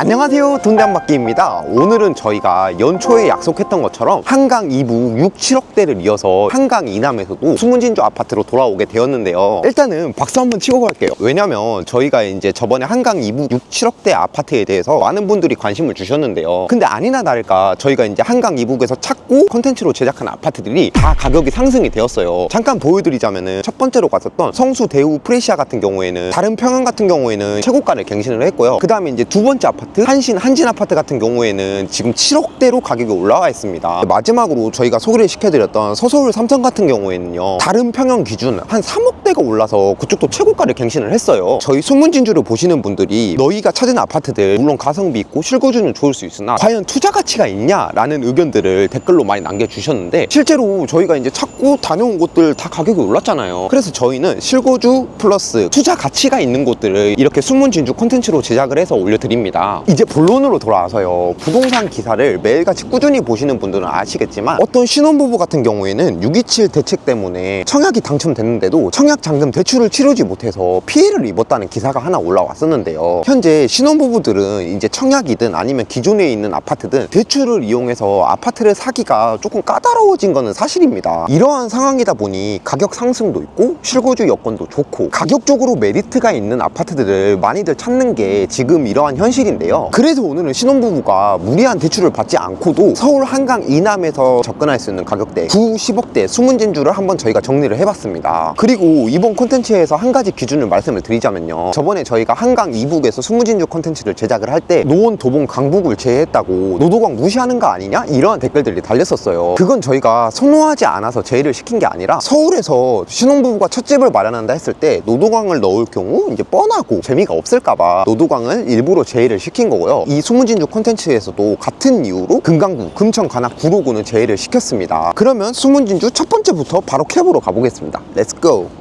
안녕하세요. 돈대한바퀴입니다. 오늘은 저희가 연초에 약속했던 것처럼 한강 2부 6, 7억대를 이어서 한강 이남에서도 수문진주 아파트로 돌아오게 되었는데요. 일단은 박수 한번 치고 갈게요. 왜냐면 저희가 이제 저번에 한강 2부 6, 7억대 아파트에 대해서 많은 분들이 관심을 주셨는데요. 근데 아니나 다를까 저희가 이제 한강 2부에서 찾고 컨텐츠로 제작한 아파트들이 다 가격이 상승이 되었어요. 잠깐 보여드리자면은 첫 번째로 갔었던 성수 대우 프레시아 같은 경우에는 다른 평양 같은 경우에는 최고가를 갱신을 했고요. 그 다음에 이제 두 번째 아파트 한신 한진 아파트 같은 경우에는 지금 7억대로 가격이 올라와 있습니다. 마지막으로 저희가 소개를 시켜드렸던 서서울 삼성 같은 경우에는요 다른 평형 기준 한 3억대가 올라서 그쪽도 최고가를 갱신을 했어요. 저희 수문진주를 보시는 분들이 너희가 찾은 아파트들 물론 가성비 있고 실거주는 좋을 수 있으나 과연 투자 가치가 있냐라는 의견들을 댓글로 많이 남겨주셨는데 실제로 저희가 이제 찾고 다녀온 곳들 다 가격이 올랐잖아요. 그래서 저희는 실거주 플러스 투자 가치가 있는 곳들을 이렇게 수문진주 콘텐츠로 제작을 해서 올려드립니다 이제 본론으로 돌아와서요. 부동산 기사를 매일같이 꾸준히 보시는 분들은 아시겠지만 어떤 신혼부부 같은 경우에는 627 대책 때문에 청약이 당첨됐는데도 청약 잔금 대출을 치르지 못해서 피해를 입었다는 기사가 하나 올라왔었는데요. 현재 신혼부부들은 이제 청약이든 아니면 기존에 있는 아파트든 대출을 이용해서 아파트를 사기가 조금 까다로워진 거는 사실입니다. 이러한 상황이다 보니 가격 상승도 있고 실거주 여건도 좋고 가격적으로 메리트가 있는 아파트들을 많이들 찾는 게 지금 이러한 현실인데 요. 그래서 오늘은 신혼부부가 무리한 대출을 받지 않고도 서울 한강 이남에서 접근할 수 있는 가격대 9, 10억대 수문진주를 한번 저희가 정리를 해봤습니다. 그리고 이번 콘텐츠에서 한 가지 기준을 말씀을 드리자면요. 저번에 저희가 한강 이북에서 수문진주 콘텐츠를 제작을 할 때 노원 도봉 강북을 제외했다고 노도광 무시하는 거 아니냐? 이러한 댓글들이 달렸었어요. 그건 저희가 선호하지 않아서 제의를 시킨 게 아니라 서울에서 신혼부부가 첫 집을 마련한다 했을 때 노도광을 넣을 경우 이제 뻔하고 재미가 없을까봐 노도광을 일부러 제의를 시킨 거고요. 이 수문진주 콘텐츠에서도 같은 이유로 금강구, 금천, 관악, 구로구는 제의를 시켰습니다. 그러면 수문진주 첫 번째부터 바로 캡으로 가보겠습니다. 렛츠고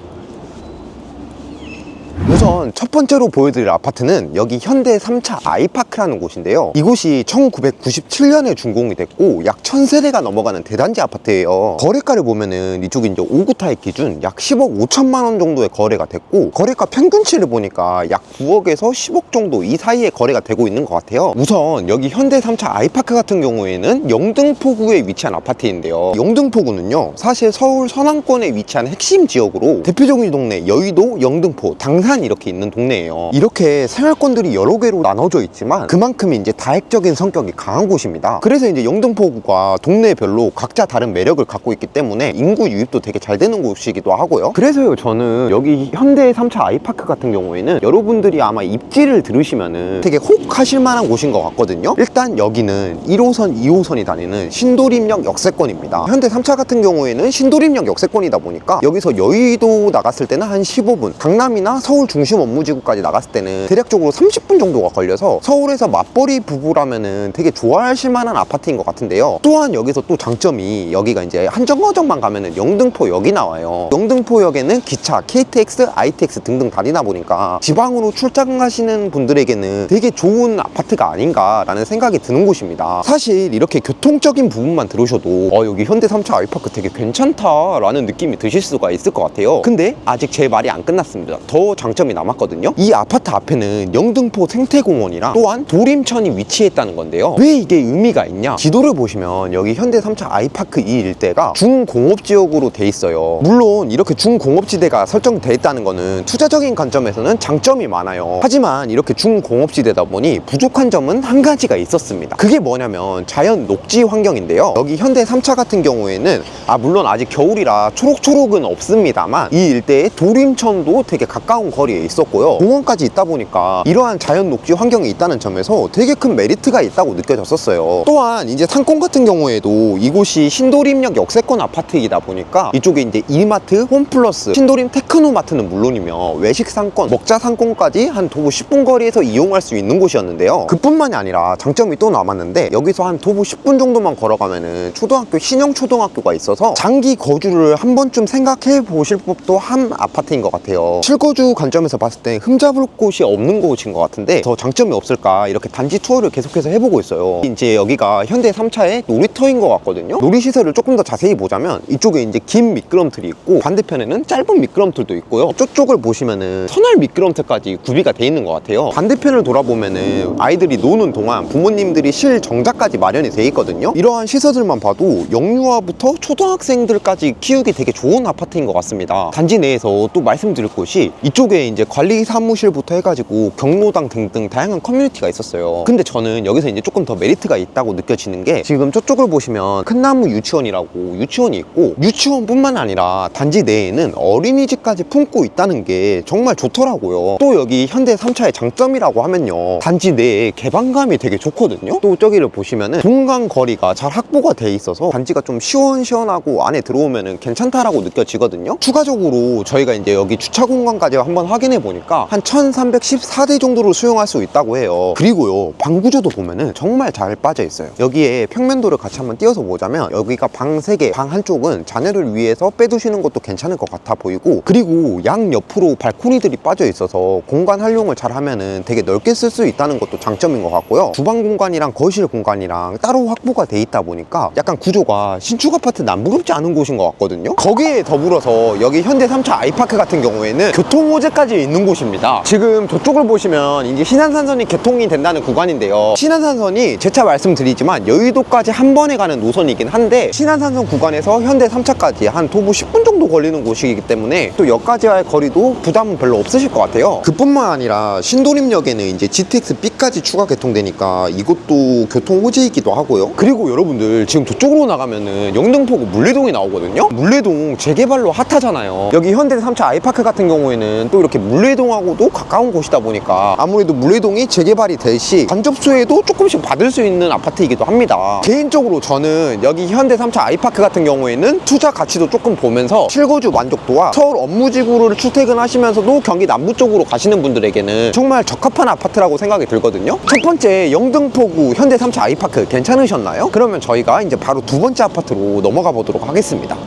우선 첫 번째로 보여드릴 아파트는 여기 현대 3차 아이파크라는 곳인데요. 이곳이 1997년에 준공이 됐고 약 1000세대가 넘어가는 대단지 아파트예요. 거래가를 보면은 이쪽이 이제 5구타입 기준 약 10억 5천만 원 정도의 거래가 됐고 거래가 평균치를 보니까 약 9억에서 10억 정도 이 사이에 거래가 되고 있는 것 같아요. 우선 여기 현대 3차 아이파크 같은 경우에는 영등포구에 위치한 아파트인데요. 영등포구는요 사실 서울 서남권에 위치한 핵심 지역으로 대표적인 동네 여의도, 영등포, 당산 이렇게 있는 동네예요. 이렇게 생활권들이 여러 개로 나눠져 있지만 그만큼 이제 다핵적인 성격이 강한 곳입니다. 그래서 이제 영등포구가 동네별로 각자 다른 매력을 갖고 있기 때문에 인구 유입도 되게 잘 되는 곳이기도 하고요. 그래서요 저는 여기 현대 3차 아이파크 같은 경우에는 여러분들이 아마 입지를 들으시면은 되게 혹 하실 만한 곳인 것 같거든요. 일단 여기는 1호선 2호선이 다니는 신도림역 역세권입니다. 현대 3차 같은 경우에는 신도림역 역세권이다 보니까 여기서 여의도 나갔을 때는 한 15분 강남이나 서울 중심 업무지구까지 나갔을 때는 대략적으로 30분 정도가 걸려서 서울에서 맞벌이 부부라면은 되게 좋아하실 만한 아파트인 것 같은데요. 또한 여기서 또 장점이 여기가 이제 한정거장만 가면은 영등포역이 나와요. 영등포역에는 기차, KTX, ITX 등등 다니다 보니까 지방으로 출장 가시는 분들에게는 되게 좋은 아파트가 아닌가라는 생각이 드는 곳입니다. 사실 이렇게 교통적인 부분만 들으셔도 어 여기 현대 3차 아이파크 되게 괜찮다라는 느낌이 드실 수가 있을 것 같아요. 근데 아직 제 말이 안 끝났습니다. 더 장 점이 남았거든요. 이 아파트 앞에는 영등포 생태공원이랑 또한 도림천이 위치했다는 건데요. 왜 이게 의미가 있냐? 지도를 보시면 여기 현대 3차 아이파크 이 일대가 중공업지역으로 돼 있어요. 물론 이렇게 중공업지대가 설정돼 있다는 거는 투자적인 관점에서는 장점이 많아요. 하지만 이렇게 중공업지대다 보니 부족한 점은 한 가지가 있었습니다. 그게 뭐냐면 자연 녹지 환경인데요. 여기 현대 3차 같은 경우에는 아 물론 아직 겨울이라 초록초록은 없습니다만 이 일대에 도림천도 되게 가까운 거리에 있었고요. 공원까지 있다 보니까 이러한 자연 녹지 환경이 있다는 점에서 되게 큰 메리트가 있다고 느껴졌었어요. 또한 이제 상권 같은 경우에도 이곳이 신도림역 역세권 아파트이다 보니까 이쪽에 이제 이마트, 홈플러스, 신도림 테크노마트는 물론이며 외식 상권, 먹자 상권까지 한 도보 10분 거리에서 이용할 수 있는 곳이었는데요. 그뿐만이 아니라 장점이 또 남았는데 여기서 한 도보 10분 정도만 걸어가면은 초등학교 신형 초등학교가 있어서 장기 거주를 한 번쯤 생각해 보실 법도 한 아파트인 것 같아요. 실거주 관점에서 봤을 때 흠잡을 곳이 없는 곳인 것 같은데 더 장점이 없을까 이렇게 단지 투어를 계속해서 해보고 있어요. 이제 여기가 현대 3차의 놀이터인 것 같거든요. 놀이시설을 조금 더 자세히 보자면 이쪽에 이제 긴 미끄럼틀이 있고 반대편에는 짧은 미끄럼틀도 있고요. 저쪽을 보시면은 터널 미끄럼틀까지 구비가 돼 있는 것 같아요. 반대편을 돌아보면은 아이들이 노는 동안 부모님들이 실 정자까지 마련이 돼 있거든요. 이러한 시설들만 봐도 영유아부터 초등학생들까지 키우기 되게 좋은 아파트인 것 같습니다. 단지 내에서 또 말씀드릴 곳이 이쪽 에 이제 관리 사무실부터 해가지고 경로당 등등 다양한 커뮤니티가 있었어요. 근데 저는 여기서 이제 조금 더 메리트가 있다고 느껴지는 게 지금 저쪽을 보시면 큰 나무 유치원이라고 유치원이 있고 유치원뿐만 아니라 단지 내에는 어린이집까지 품고 있다는 게 정말 좋더라고요. 또 여기 현대 3차의 장점이라고 하면요. 단지 내에 개방감이 되게 좋거든요. 또 저기를 보시면은 공간 거리가 잘 확보가 돼 있어서 단지가 좀 시원시원하고 안에 들어오면은 괜찮다라고 느껴지거든요. 추가적으로 저희가 이제 여기 주차 공간까지 한번 확인해 보니까 한 1314대 정도를 수용할 수 있다고 해요. 그리고요. 방 구조도 보면은 정말 잘 빠져 있어요. 여기에 평면도를 같이 한번 띄워서 보자면 여기가 방 3개, 방 한쪽은 자녀를 위해서 빼두시는 것도 괜찮을 것 같아 보이고 그리고 양 옆으로 발코니들이 빠져 있어서 공간 활용을 잘 하면은 되게 넓게 쓸 수 있다는 것도 장점인 것 같고요. 주방 공간이랑 거실 공간이랑 따로 확보가 돼 있다 보니까 약간 구조가 신축 아파트 남부럽지 않은 곳인 것 같거든요. 거기에 더불어서 여기 현대 3차 아이파크 같은 경우에는 교통 호재 까지 있는 곳입니다. 지금 저쪽을 보시면 이제 신안산선이 개통이 된다는 구간인데요. 신안산선이 재차 말씀드리지만 여의도까지 한 번에 가는 노선이긴 한데 신안산선 구간에서 현대 3차까지 한 도보 10분 정도 걸리는 곳이기 때문에 또 역까지와의 거리도 부담은 별로 없으실 것 같아요. 그뿐만 아니라 신도림역에는 이제 GTX B까지 추가 개통되니까 이것도 교통 호재이기도 하고요. 그리고 여러분들 지금 저쪽으로 나가면은 영등포구 물레동이 나오거든요. 물레동 재개발로 핫하잖아요. 여기 현대 3차 아이파크 같은 경우에는 또 이렇게 물레동하고도 가까운 곳이다 보니까 아무래도 물레동이 재개발이 될 시 간접수에도 조금씩 받을 수 있는 아파트이기도 합니다. 개인적으로 저는 여기 현대 3차 아이파크 같은 경우에는 투자 가치도 조금 보면서 실거주 만족도와 서울 업무지구를 출퇴근하시면서도 경기 남부 쪽으로 가시는 분들에게는 정말 적합한 아파트라고 생각이 들거든요. 첫 번째 영등포구 현대 3차 아이파크 괜찮으셨나요? 그러면 저희가 이제 바로 두 번째 아파트로 넘어가 보도록 하겠습니다.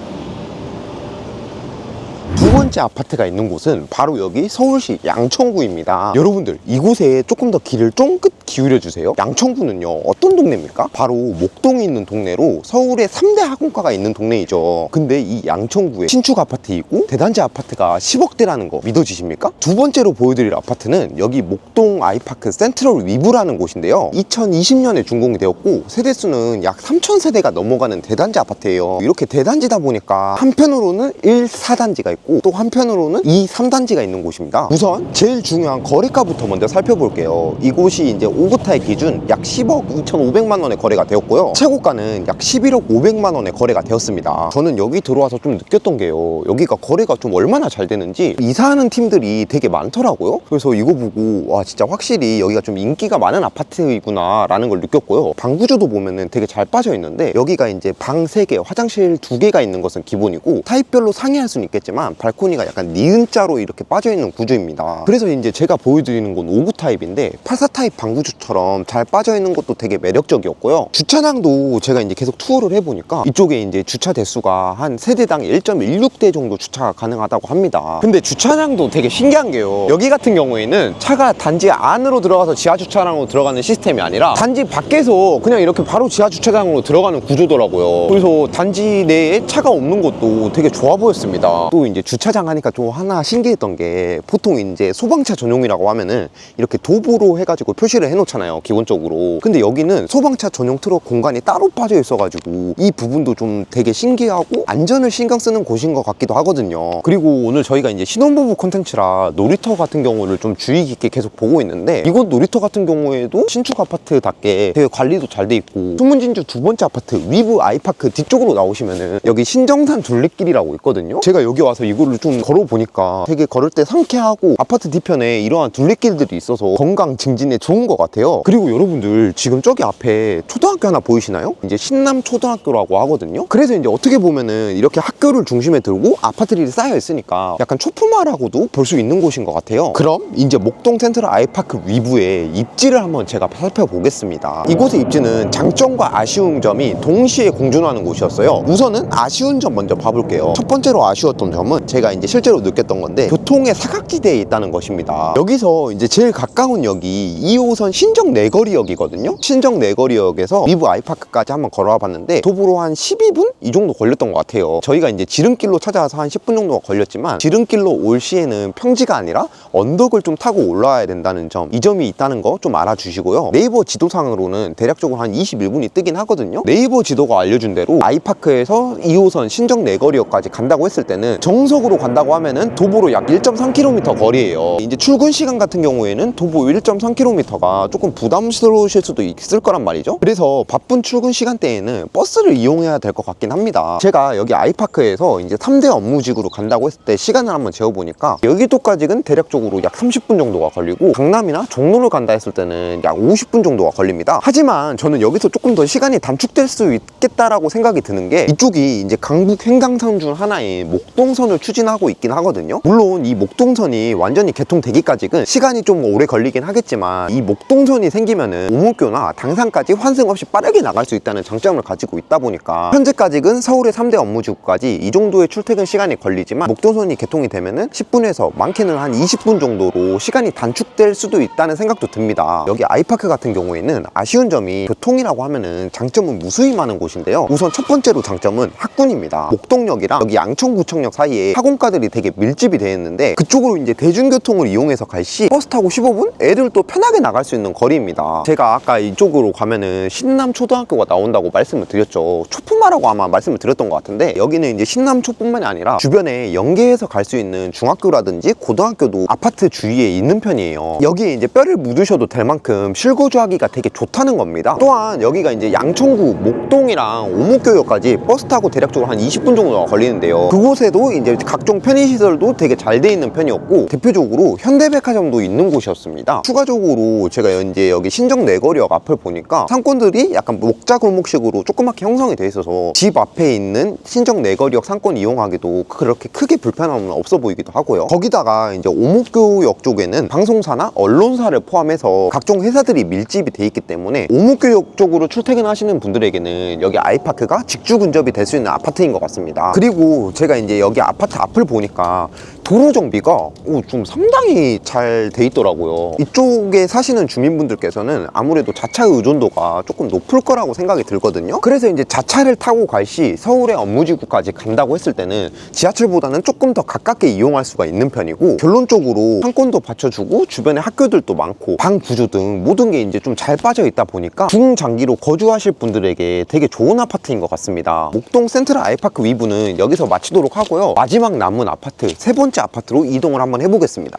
두 번째 아파트가 있는 곳은 바로 여기 서울시 양천구입니다. 여러분들 이곳에 조금 더 귀를 쫑긋 기울여 주세요. 양천구는요 어떤 동네입니까? 바로 목동에 있는 동네로 서울의 3대 학원가가 있는 동네이죠. 근데 이 양천구에 신축 아파트이고 대단지 아파트가 10억대라는 거 믿어지십니까? 두 번째로 보여드릴 아파트는 여기 목동 아이파크 센트럴 위브라는 곳인데요. 2020년에 준공이 되었고 세대수는 약 3,000세대가 넘어가는 대단지 아파트예요. 이렇게 대단지다 보니까 한편으로는 1, 4단지가 있고 또 한편으로는 2, 3단지가 있는 곳입니다. 우선 제일 중요한 거래가부터 먼저 살펴볼게요. 이곳이 이제 오브타의 기준 약 10억 2,500만 원에 거래가 되었고요. 최고가는 약 11억 500만 원에 거래가 되었습니다. 저는 여기 들어와서 좀 느꼈던 게요. 여기가 거래가 좀 얼마나 잘 되는지 이사하는 팀들이 되게 많더라고요. 그래서 이거 보고 와 진짜 확실히 여기가 좀 인기가 많은 아파트이구나 라는 걸 느꼈고요. 방 구조도 보면은 되게 잘 빠져 있는데 여기가 이제 방 3개, 화장실 2개가 있는 것은 기본이고 타입별로 상이할 수는 있겠지만 발코니 가 약간 니은자로 이렇게 빠져 있는 구조입니다. 그래서 이제 제가 보여드리는 건 5구 타입인데 84 타입 방 구조처럼 잘 빠져 있는 것도 되게 매력적이었고요. 주차장도 제가 이제 계속 투어를 해보니까 이쪽에 이제 주차 대수가 한 세대당 1.16대 정도 주차가 가능하다고 합니다. 근데 주차장도 되게 신기한 게요. 여기 같은 경우에는 차가 단지 안으로 들어가서 지하 주차장으로 들어가는 시스템이 아니라 단지 밖에서 그냥 이렇게 바로 지하 주차장으로 들어가는 구조더라고요. 그래서 단지 내에 차가 없는 것도 되게 좋아 보였습니다. 또 이제 주차장 하니까 좀 하나 신기했던 게 보통 이제 소방차 전용이라고 하면은 이렇게 도보로 해가지고 표시를 해놓잖아요. 기본적으로. 근데 여기는 소방차 전용 트럭 공간이 따로 빠져 있어가지고 이 부분도 좀 되게 신기하고 안전을 신경 쓰는 곳인 것 같기도 하거든요. 그리고 오늘 저희가 이제 신혼부부 콘텐츠라 놀이터 같은 경우를 좀 주의 깊게 계속 보고 있는데 이곳 놀이터 같은 경우에도 신축 아파트답게 되게 관리도 잘 돼 있고 수문진주 두 번째 아파트 위브 아이파크 뒤쪽으로 나오시면은 여기 신정산 둘레길이라고 있거든요. 제가 여기 와서 이거를 좀 걸어보니까 되게 걸을 때 상쾌하고 아파트 뒤편에 이러한 둘레길들이 있어서 건강 증진에 좋은 것 같아요. 그리고 여러분들 지금 저기 앞에 초등학교 하나 보이시나요? 이제 신남 초등학교라고 하거든요. 그래서 이제 어떻게 보면은 이렇게 학교를 중심에 들고 아파트들이 쌓여 있으니까 약간 초품화라고도 볼 수 있는 곳인 것 같아요. 그럼 이제 목동 센트럴 아이파크 위브의 입지를 한번 제가 살펴보겠습니다. 이곳의 입지는 장점과 아쉬운 점이 동시에 공존하는 곳이었어요. 우선은 아쉬운 점 먼저 봐볼게요. 첫 번째로 아쉬웠던 점은 제가 이제 이제 실제로 느꼈던 건데 교통의 사각지대에 있다는 것입니다. 여기서 이제 제일 가까운 역이 2호선 신정 내거리역이거든요. 신정 내거리역에서 위브 아이파크까지 한번 걸어와 봤는데 도보로 한 12분 이 정도 걸렸던 것 같아요. 저희가 이제 지름길로 찾아와서 한 10분 정도가 걸렸지만 지름길로 올 시에는 평지가 아니라 언덕을 좀 타고 올라와야 된다는 점, 이 점이 있다는 거 좀 알아주시고요. 네이버 지도상으로는 대략적으로 한 21분이 뜨긴 하거든요. 네이버 지도가 알려준 대로 아이파크에서 2호선 신정 내거리역까지 간다고 했을 때는 정석으로 간 다고 하면은 도보로 약 1.3km 거리예요. 이제 출근 시간 같은 경우에는 도보 1.3km가 조금 부담스러우실 수도 있을 거란 말이죠. 그래서 바쁜 출근 시간대에는 버스를 이용해야 될 것 같긴 합니다. 제가 여기 아이파크에서 이제 3대 업무직으로 간다고 했을 때 시간을 한번 재어보니까 여기도까지는 대략적으로 약 30분 정도가 걸리고 강남이나 종로를 간다 했을 때는 약 50분 정도가 걸립니다. 하지만 저는 여기서 조금 더 시간이 단축될 수 있겠다라고 생각이 드는 게 이쪽이 이제 강북 횡단선 중 하나인 목동선을 추진하 고 있긴 하거든요. 물론 이 목동선이 완전히 개통되기까지는 시간이 좀 오래 걸리긴 하겠지만 이 목동선이 생기면은 오목교나 당산까지 환승 없이 빠르게 나갈 수 있다는 장점을 가지고 있다 보니까 현재까지는 서울의 3대 업무지구까지 이 정도의 출퇴근 시간이 걸리지만 목동선이 개통이 되면은 10분에서 많게는 한 20분 정도로 시간이 단축될 수도 있다는 생각도 듭니다. 여기 아이파크 같은 경우에는 아쉬운 점이 교통이라고 하면은 장점은 무수히 많은 곳인데요. 우선 첫 번째로 장점은 학군입니다. 목동역이랑 여기 양천구청역 사이에 학원 가들이 되게 밀집이 되어 있는데 그쪽으로 이제 대중교통을 이용해서 갈 시 버스 타고 15분? 애들 또 편하게 나갈 수 있는 거리입니다. 제가 아까 이쪽으로 가면은 신남초등학교가 나온다고 말씀을 드렸죠. 초품마라고 아마 말씀을 드렸던 것 같은데 여기는 이제 신남초뿐만이 아니라 주변에 연계해서 갈 수 있는 중학교라든지 고등학교도 아파트 주위에 있는 편이에요. 여기에 이제 뼈를 묻으셔도 될 만큼 실거주하기가 되게 좋다는 겁니다. 또한 여기가 이제 양천구 목동이랑 오목교역까지 버스 타고 대략적으로 한 20분 정도가 걸리는데요. 그곳에도 이제 각종 편의시설도 되게 잘 돼 있는 편이었고 대표적으로 현대백화점도 있는 곳이었습니다. 추가적으로 제가 이제 여기 신정 내거리역 앞을 보니까 상권들이 약간 목자 골목식으로 조그맣게 형성이 돼 있어서 집 앞에 있는 신정 내거리역 상권 이용하기도 그렇게 크게 불편함은 없어 보이기도 하고요. 거기다가 이제 오목교역 쪽에는 방송사나 언론사를 포함해서 각종 회사들이 밀집이 돼 있기 때문에 오목교역 쪽으로 출퇴근하시는 분들에게는 여기 아이파크가 직주 근접이 될 수 있는 아파트인 것 같습니다. 그리고 제가 이제 여기 아파트 앞을 보니까 도로 정비가 오, 좀 상당히 잘 돼 있더라고요. 이쪽에 사시는 주민분들께서는 아무래도 자차 의존도가 조금 높을 거라고 생각이 들거든요. 그래서 이제 자차를 타고 갈 시 서울의 업무지구까지 간다고 했을 때는 지하철보다는 조금 더 가깝게 이용할 수가 있는 편이고 결론적으로 상권도 받쳐주고 주변에 학교들도 많고 방 구조 등 모든 게 이제 좀 잘 빠져 있다 보니까 중장기로 거주하실 분들에게 되게 좋은 아파트인 것 같습니다. 목동 센트럴 아이파크 위브는 여기서 마치도록 하고요. 마지막 남은 아파트 세 번째 아파트로 이동을 한번 해보겠습니다.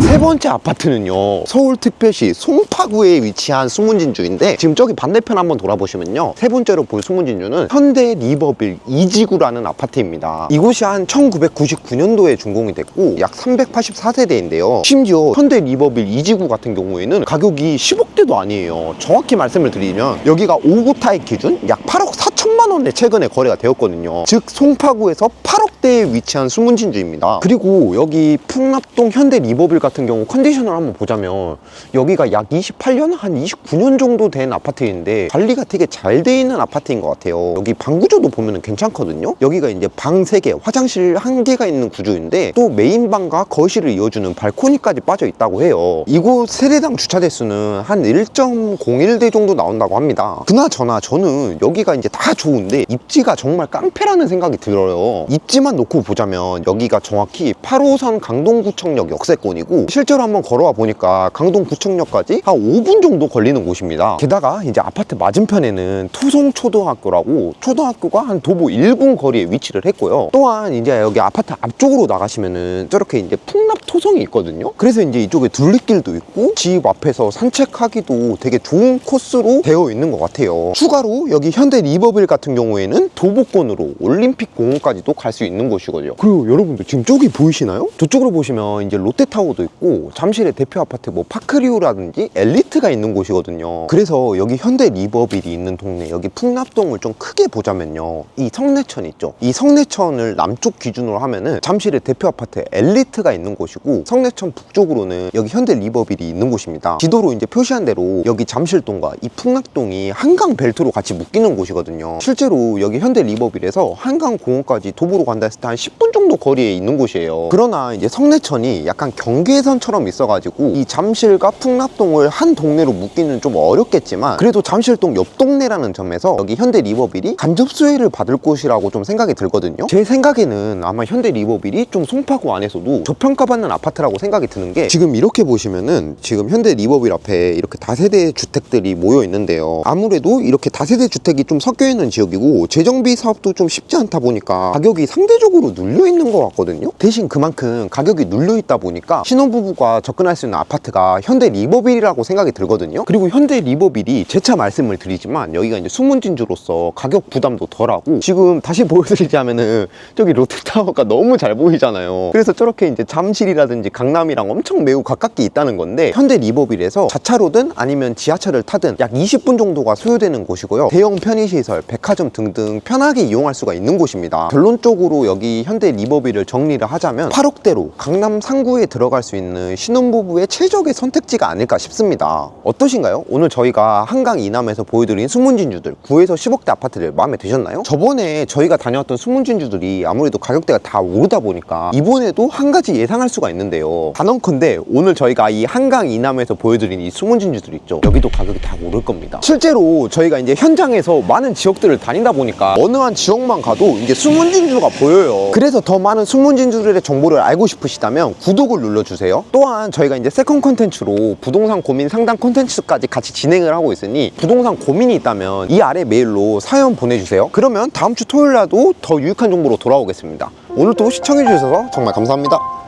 세 번째 아파트는요 서울특별시 송파구에 위치한 수문진주인데 지금 저기 반대편 한번 돌아보시면요 세 번째로 볼 수문진주는 현대 리버빌 이지구라는 아파트입니다 이곳이 한 1999년도에 준공이 됐고 약 384세대인데요 심지어 현대 리버빌 이지구 같은 경우에는 가격이 10억 대도 아니에요. 정확히 말씀을 드리면 여기가 5구 타입 기준? 약 8억 4천만 원에 최근에 거래가 되었거든요. 즉 송파구에서 8억대에 위치한 수문진주입니다. 그리고 여기 풍납동 현대 리버빌 같은 경우 컨디션을 한번 보자면 여기가 약 28년 한 29년 정도 된 아파트인데 관리가 되게 잘 돼 있는 아파트인 것 같아요. 여기 방 구조도 보면 괜찮거든요. 여기가 이제 방 3개 화장실 1개가 있는 구조인데 또 메인 방과 거실을 이어주는 발코니까지 빠져 있다고 해요. 이곳 세대당 주차 대수는 한 1.01대 정도 나온다고 합니다. 그나저나 저는 여기가 이제 다 좋은데 입지가 정말 깡패라는 생각이 들어요. 입지만 놓고 보자면 여기가 정확히 8호선 강동구청역 역세권이고 실제로 한번 걸어와 보니까 강동구청역까지 한 5분 정도 걸리는 곳입니다. 게다가 이제 아파트 맞은편에는 토송초등학교라고 초등학교가 한 도보 1분 거리에 위치를 했고요. 또한 이제 여기 아파트 앞쪽으로 나가시면은 저렇게 이제 풍납 토성이 있거든요. 그래서 이제 이쪽에 둘레길도 있고 집 앞에서 산책하기 도 되게 좋은 코스로 되어 있는 것 같아요 추가로 여기 현대 리버빌 같은 경우에는 도보권으로 올림픽 공원까지도 갈 수 있는 곳이거든요 그리고 여러분들 지금 저기 보이시나요? 저쪽으로 보시면 이제 롯데타워도 있고 잠실의 대표 아파트 뭐 파크리오라든지 엘리트가 있는 곳이거든요. 그래서 여기 현대 리버빌이 있는 동네 여기 풍납동을 좀 크게 보자면요. 이 성내천 있죠. 이 성내천을 남쪽 기준으로 하면은 잠실의 대표 아파트 엘리트가 있는 곳이고 성내천 북쪽으로는 여기 현대 리버빌이 있는 곳입니다. 지도로 이제 표시한 대로 여기 잠실동과 이 풍납동이 한강 벨트로 같이 묶이는 곳이거든요. 실제로 여기 현대 리버빌에서 한강 공원까지 도보로 간다 했을 때 한 10분 정도 거리에 있는 곳이에요. 그러나 이제 성내천이 약간 경계선처럼 있어가지고 이 잠실과 풍납동을 한 동네로 묶기는 좀 어렵겠지만 그래도 잠실동 옆 동네라는 점에서 여기 현대 리버빌이 간접 수혜를 받을 곳이라고 좀 생각이 들거든요. 제 생각에는 아마 현대 리버빌이 좀 송파구 안에서도 저평가받는 아파트라고 생각이 드는 게 지금 이렇게 보시면은 지금 현대 리버빌 앞에 이렇게 다세대 주택들이 모여 있는데요. 아무래도 이렇게 다세대 주택이 좀 섞여 있는 지역이고 재정비 사업도 좀 쉽지 않다 보니까 가격이 상대적으로 눌려 있는 것 같거든요. 대신 그만큼 가격이 눌려 있다 보니까 신혼부부가 접근할 수 있는 아파트가 현대 리버빌이라고 생각이 들거든요. 그리고 현대 리버빌이 재차 말씀을 드리지만 여기가 이제 수문진주로서 가격 부담도 덜하고 지금 다시 보여드리자면은 저기 롯데타워가 너무 잘 보이잖아요. 그래서 저렇게 이제 잠실이라든지 강남이랑 엄청 매우 가깝게 있다는 건데 현대 리버빌에서 자차로든 아니면 지하철을 타든 약 20분 정도가 소요되는 곳이고요. 대형 편의시설, 백화점 등등 편하게 이용할 수가 있는 곳입니다. 결론적으로 여기 현대 리버빌을 정리를 하자면 8억대로 강남 상구에 들어갈 수 있는 신혼부부의 최적의 선택지가 아닐까 싶습니다. 어떠신가요? 오늘 저희가 한강 이남에서 보여드린 수문진주들 9에서 10억대 아파트들 마음에 드셨나요? 저번에 저희가 다녀왔던 수문진주들이 아무래도 가격대가 다 오르다 보니까 이번에도 한 가지 예상할 수가 있는데요. 단언컨대 오늘 저희가 이 한강 이남에서 보여드린 이 수문진주 들 있죠. 여기도 가격이 다 오를 겁니다. 실제로 저희가 이제 현장에서 많은 지역들을 다니다 보니까 어느 한 지역만 가도 이제 수문진주가 보여요. 그래서 더 많은 수문진주들의 정보를 알고 싶으시다면 구독을 눌러주세요. 또한 저희가 이제 세컨 콘텐츠로 부동산 고민 상담 콘텐츠까지 같이 진행을 하고 있으니 부동산 고민이 있다면 이 아래 메일로 사연 보내주세요. 그러면 다음 주 토요일 날도 더 유익한 정보로 돌아오겠습니다. 오늘 또 시청해주셔서 정말 감사합니다.